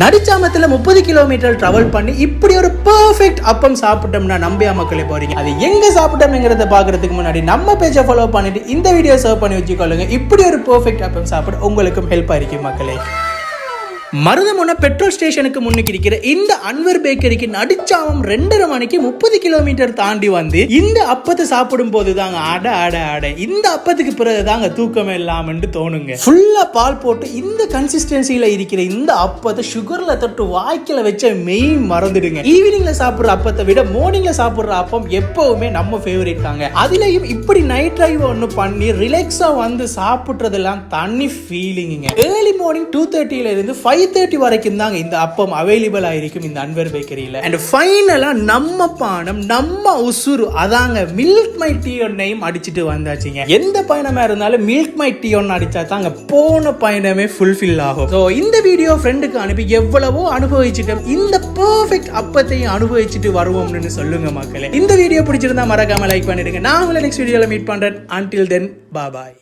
நடிச்சாமத்தில் முப்பது kilometre travel பண்ணி இப்படி ஒரு பர்ஃபெக்ட் அப்பம் சாப்பிட்டோம்னா நம்பியா மக்களே போறீங்க. அது எங்க சாப்பிட்டோம்ங்கிறத பாக்குறதுக்கு முன்னாடி நம்ம பேஜை ஃபாலோ பண்ணிட்டு இந்த வீடியோ சர்வ் பண்ணி வச்சுக்கொள்ளுங்க. இப்படி ஒரு பர்ஃபெக்ட் அப்பம் சாப்பிட உங்களுக்கும் ஹெல்ப் ஆயிருக்கும் மக்களே. மருதமுன பெட்ரோல் ஸ்டேஷனுக்கு முன்னுக்கு இருக்கிற இந்த அன்வர் பேக்கரிக்கு நடிச்சாமம் ரெண்டரை மணிக்கு முப்பது கிலோமீட்டர் தாண்டி வந்து இந்த அப்பத்தை சாப்பிடும் போது தாங்க அட அட அட. இந்த அப்பத்துக்கு பிறகு தாங்க தூக்கமே இல்லாமன்னு தோணுங்க. ஃபுல்லா பால் போட்டு இந்த கன்சிஸ்டன்சியில இருக்கிற இந்த அப்பத்தை சுகர்ல தொட்டு வாய்க்கில வச்ச மெயின் மறந்துடுங்க. ஈவினிங்ல சாப்பிடுற அப்பத்தை விட மார்னிங்ல சாப்பிடுற அப்பம் எப்பவுமே நம்ம ஃபேவரேட் தாங்க. அதுலயும் இப்படி நைட் டிரைவ் ஒன்று பண்ணி ரிலாக்ஸா வந்து சாப்பிட்றதெல்லாம் தனி ஃபீலிங்குங்க ஏர்லி மார்னிங் டூ தேர்ட்டில இருந்து ஃபைவ் தேர்ட்டி வரைக்கும் தாங்க இந்த அப்பம் அவைலபிள் ஆயிருக்கும் இந்த அன்வர் பேக்கரியில அண்ட் ஃபைனலா நம்ம பானம் நம்ம உசுறு அதாங்க மில்க் மை டீ ஒன்னையும் அடிச்சுட்டு வந்தாச்சுங்க. எந்த பயணமா இருந்தாலும் மில்க் மை டீ ஒன்று அடிச்சா தாங்க போன பயணமே ஃபுல்ஃபில் ஆகும். ஸோ இந்த வீடியோ ஃப்ரெண்டுக்கு அனுப்பி எவ்வளவோ அனுபவிச்சுட்டோம். இந்த பெர்ஃபெக்ட் அப்பத்தையும் அனுபவிச்சுட்டு வருவோம்னு சொல்லுங்க மக்களே. இந்த வீடியோ பிடிச்சிருந்தா மறக்காம லைக் பண்ணிடுங்க. நான் உங்களை நெக்ஸ்ட் வீடியோல மீட் பண்றேன். அன்டில் தென் பாய்